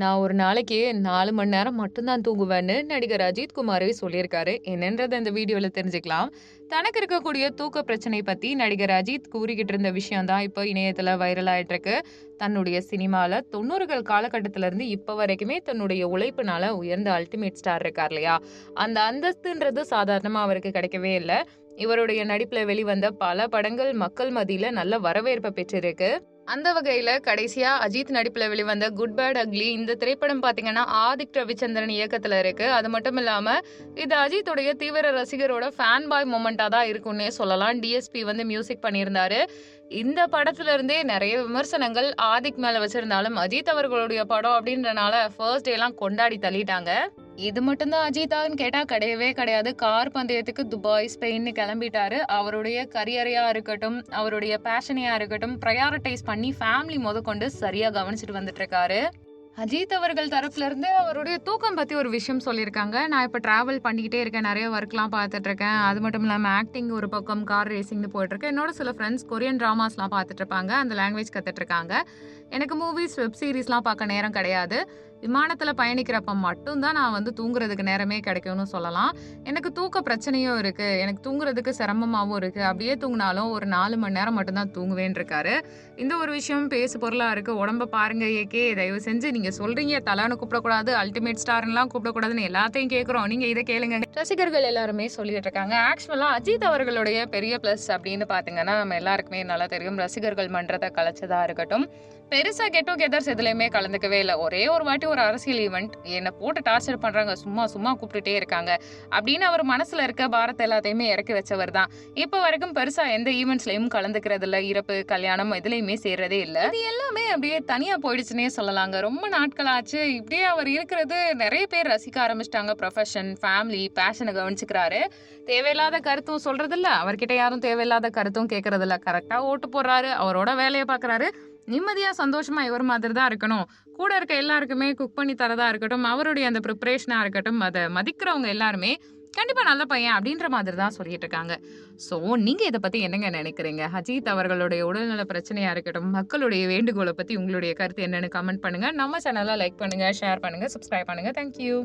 நான் ஒரு நாளைக்கு நாலு மணி நேரம் மட்டும்தான் தூங்குவேன்னு நடிகர் அஜித் குமாரே சொல்லியிருக்காரு. என்னன்றத இந்த வீடியோவில் தெரிஞ்சுக்கலாம். தனக்கு இருக்கக்கூடிய தூக்க பிரச்சனை பற்றி நடிகர் அஜித் கூறிக்கிட்டு இருந்த விஷயம் தான் இப்போ இணையத்தில் வைரல் ஆயிட்டு இருக்கு. தன்னுடைய சினிமாவில் தொண்ணூறுகள் காலகட்டத்திலேருந்து இப்போ வரைக்குமே தன்னுடைய உழைப்பினால உயர்ந்த அல்டிமேட் ஸ்டார் இருக்கார் இல்லையா? அந்த அந்தஸ்துன்றது சாதாரணமாக அவருக்கு கிடைக்கவே இல்லை இவருடைய நடிப்பில் வெளிவந்த பல படங்கள் மக்கள் மத்தியில் நல்ல வரவேற்பை பெற்றிருக்கு. அந்த வகையில் கடைசியாக அஜித் நடிப்பில் வெளிவந்த குட் பேட் அக்லி இந்த திரைப்படம் பார்த்தீங்கன்னா ஆதிக் ரவிச்சந்திரன் இயக்கத்தில் இருக்கு. அது மட்டும் இல்லாமல் இது அஜித்துடைய தீவிர ரசிகரோட ஃபேன் பாய் மூமெண்ட்டாக தான் இருக்கும்னே சொல்லலாம். டிஎஸ்பி வந்து மியூசிக் பண்ணியிருந்தாரு. இந்த படத்துல இருந்தே நிறைய விமர்சனங்கள் ஆதிக் மேலே வச்சிருந்தாலும் அஜித் அவர்களுடைய படம் அப்படின்றனால ஃபர்ஸ்ட் டேலாம் கொண்டாடி தள்ளிட்டாங்க. இது மட்டும்தான் அஜித்தான்னு கேட்டா கிடையவே கிடையாது. கார் பந்தயத்துக்கு துபாய், ஸ்பெயின்னு கிளம்பிட்டாரு. அவருடைய கரியரையா இருக்கட்டும், அவருடைய பேஷனையா இருக்கட்டும் ப்ரையாரிட்டைஸ் பண்ணி ஃபேமிலி மொதற்கொண்டு சரியா கவனிச்சுட்டு வந்துட்டு இருக்காரு. அஜித் அவர்கள் தரப்புல இருந்து அவருடைய தூக்கம் பத்தி ஒரு விஷயம் சொல்லியிருக்காங்க. நான் இப்ப டிராவல் பண்ணிக்கிட்டே இருக்கேன். நிறைய ஒர்க்லாம் பார்த்துட்டு இருக்கேன். அது மட்டும் இல்லாம ஆக்டிங் ஒரு பக்கம், கார் ரேசிங்ன்னு போயிட்டு என்னோட சில ஃப்ரெண்ட்ஸ் கொரியன் ட்ராமாஸ்லாம் பார்த்துட்டு இருப்பாங்க. அந்த லாங்குவேஜ் கத்துட்டு இருக்காங்க. எனக்கு மூவிஸ், வெப் சீரிஸ்லாம் பார்க்க நேரம் கிடையாது. விமானத்தில் பயணிக்கிறப்ப மட்டும்தான் நான் வந்து தூங்குறதுக்கு நேரமே கிடைக்கும்னு சொல்லலாம். எனக்கு தூக்க பிரச்சனையும் இருக்கு. எனக்கு தூங்குறதுக்கு சிரமமாகவும் இருக்கு. அப்படியே தூங்கினாலும் ஒரு நாலு மணி நேரம் மட்டும்தான் தூங்குவேன்னு இருக்காரு. இந்த ஒரு விஷயம் பேசு பொருளாக இருக்கு. உடம்ப பாருங்க ஏகே. தயவு செஞ்சு நீங்க சொல்றீங்க தலான்னு கூப்பிடக்கூடாது, அல்டிமேட் ஸ்டார்லாம் கூப்பிடக்கூடாதுன்னு எல்லாத்தையும் கேட்குறோம். நீங்க இதை கேளுங்க. ரசிகர்கள் எல்லாருமே சொல்லிட்டு இருக்காங்க. ஆக்சுவலா அஜித் அவர்களுடைய பெரிய பிளஸ் அப்படின்னு பார்த்தீங்கன்னா, நம்ம எல்லாருக்குமே நல்லா தெரியும். ரசிகர்கள் மன்றத்தை கலைச்சதா இருக்கட்டும், பெருசா கெட் டுகெதர்ஸ் எதுலயுமே கலந்துக்கவே இல்லை ஒரே ஒரு வாட்டி ஒரு அரசியல் ஈவெண்ட் என்னை போட்டு டார்ச்சர் பண்றாங்க. சும்மா சும்மா கூப்பிட்டுட்டே இருக்காங்க. அப்படின்னு அவர் மனசுல இருக்க பாரத் எல்லாத்தையுமே இறக்கி வச்சவர் தான். இப்போ வரைக்கும் பெருசா எந்த ஈவெண்ட்ஸ்லையும் கலந்துக்கிறது இல்லை இறப்பு, கல்யாணம் எதுலயுமே சேர்றதே இல்லை இது எல்லாமே அப்படியே தனியா போயிடுச்சுன்னே சொல்லலாங்க. ரொம்ப நாட்கள் ஆச்சு. இப்படியே அவர் இருக்கிறது நிறைய பேர் ரசிக்க ஆரம்பிச்சிட்டாங்க ப்ரொஃபஷன், ஃபேமிலி, பேஷனை கவனிச்சுக்கிறாரு. தேவையில்லாத கருத்தும் சொல்றதில்ல. அவர்கிட்ட யாரும் தேவையில்லாத கருத்தும் கேட்கறதில்ல. கரெக்டாக ஓட்டு போடுறாரு. அவரோட வேலையை பார்க்குறாரு. நிம்மதியாக சந்தோஷமாக இவர் மாதிரி தான் இருக்கணும். கூட இருக்க எல்லாருக்குமே குக் பண்ணி தரதா இருக்கட்டும், அவருடைய அந்த ப்ரிப்ரேஷனாக இருக்கட்டும், அதை மதிக்கிறவங்க எல்லாருமே கண்டிப்பாக நல்ல பையன் அப்படின்ற மாதிரி தான் சொல்லிட்டு இருக்காங்க. ஸோ நீங்கள் இதை பற்றி என்னங்க நினைக்கிறீங்க? அஜித் அவர்களுடைய உடல்நல பிரச்சனையாக இருக்கட்டும், மக்களுடைய வேண்டுகோளை பற்றி உங்களுடைய கருத்து என்னென்னு கமெண்ட் பண்ணுங்கள் நம்ம சேனல லைக் பண்ணுங்கள் ஷேர் பண்ணுங்கள் சப்ஸ்கிரைப் பண்ணுங்கள் தேங்க் யூ.